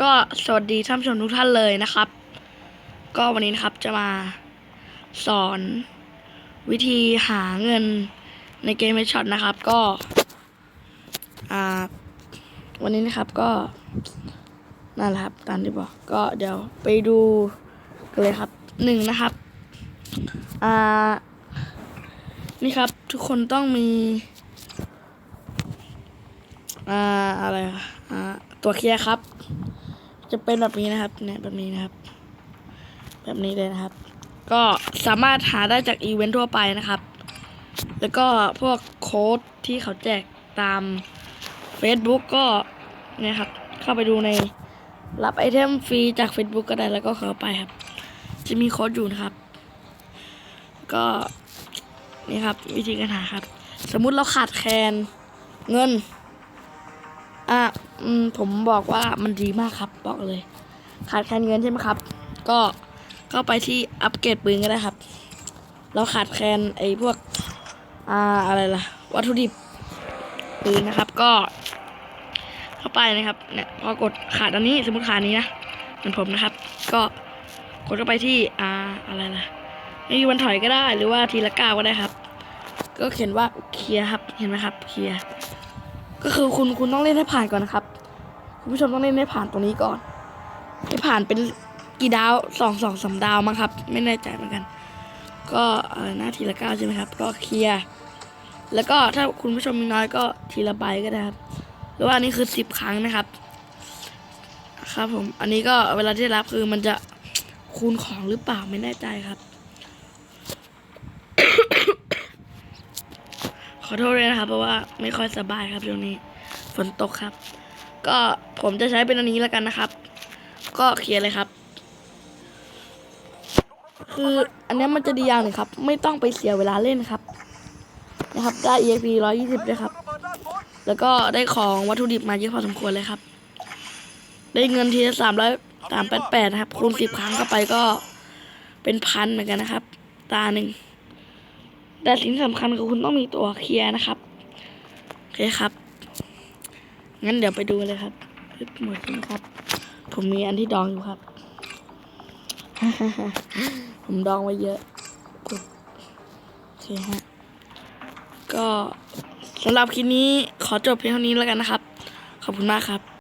ก็สวัสดีท่านผู้ชมทุกท่านเลยนะครับ ก็วันนี้นะครับจะมาสอนวิธีหาเงินในเกมเมช็อตนะครับ ก็วันนี้นะครับก็นั่นแหละครับตามที่บอกก็เดี๋ยวไปดูกันเลยครับหนึ่งนะครับอ่านี่ครับทุกคนต้องมีอ่าอะไรอ่าตัวเคลียร์ครับ จะเป็นแบบนี้นะครับเนี่ยแบบนี้นะครับ แบบนี้เลยนะครับ ก็สามารถหาได้จากอีเวนท์ทั่วไปนะครับ แล้วก็พวกโค้ดที่เขาแจกตาม Facebook ก็เนี่ยครับ เข้าไปดูในรับไอเทมฟรีจาก Facebook ก็ได้แล้วก็เข้าไปครับ จะมีโค้ดอยู่นะครับ ก็นี่ครับวิธีการหาครับ สมมุติเราขาดแคลนเงิน อะอผมบอกว่ามันดีมากครับบอกเลย ขาดแคลนเงินใช่ไหมครับ ก็เข้าไปที่อัปเกรดปืนก็ได้ครับ เราขาดแคลนไอ้พวกอ่าอะไรล่ะ วัตถุดิบปืนนะครับ ก็ เข้าไปนะครับเนี่ยพอกดขาดอันนี้สมมติขาดนี้นะเหมือนผมนะครับ ก็กดเข้าไปที่อ่าอะไรล่ะไม่มีวันถอยก็ได้หรือว่าทีละก้าวก็ได้ครับ ก็เขียนว่าเคลียร์ครับเห็นไหมครับเคลียร์ ก็คือคุณคุณต้องเล่นให้ผ่านก่อนนะครับ คุณผู้ชมต้องเล่นให้ผ่านตรงนี้ก่อน ให้ผ่านเป็นกี่ดาวสองสองสามดาวมั้งครับ ไม่แน่ใจเหมือนกัน ก็อะไรนะทีละเก้าใช่ไหมครับ ก็เคลียร์แล้วก็ถ้าคุณผู้ชมมีน้อยก็ทีละใบก็ได้ครับหรือว่าอันนี้คือสิบครั้งนะครับ ครับผม อันนี้ก็เวลาที่รับคือมันจะคูณของหรือเปล่าไม่แน่ใจครับ ขอโทษด้วยนะครับ เพราะว่าไม่ค่อยสบายครับช่วงนี้ฝนตกครับ ก็ผมจะใช้เป็นอันนี้แล้วกันนะครับ ก็เคลียร์เลยครับ คืออันนี้มันจะดีอย่างหนึ่งครับ ไม่ต้องไปเสียเวลาเล่นครับ นะครับ ได้ EXP 120ด้วยครับ แล้วก็ได้ของวัตถุดิบมาเยอะพอสมควรเลยครับ ได้เงินทีละสามร้อยสามแปดแปดนะครับคูณสิบครั้งเข้าไปก็เป็นพันเหมือนกันนะครับ ตาหนึ่ง แต่สิ่งสำคัญคือคุณต้องมีตัวเคลียร์นะครับโอเคครับ งั้นเดี๋ยวไปดูเลยครับหมดแล้วครับ ผมมีอันที่ดองอยู่ครับ ผมดองไว้เยอะโอเคฮะก็สำหรับคลิปนี้ขอจบเพียงเท่านี้แล้วกันนะครับ ขอบคุณมากครับ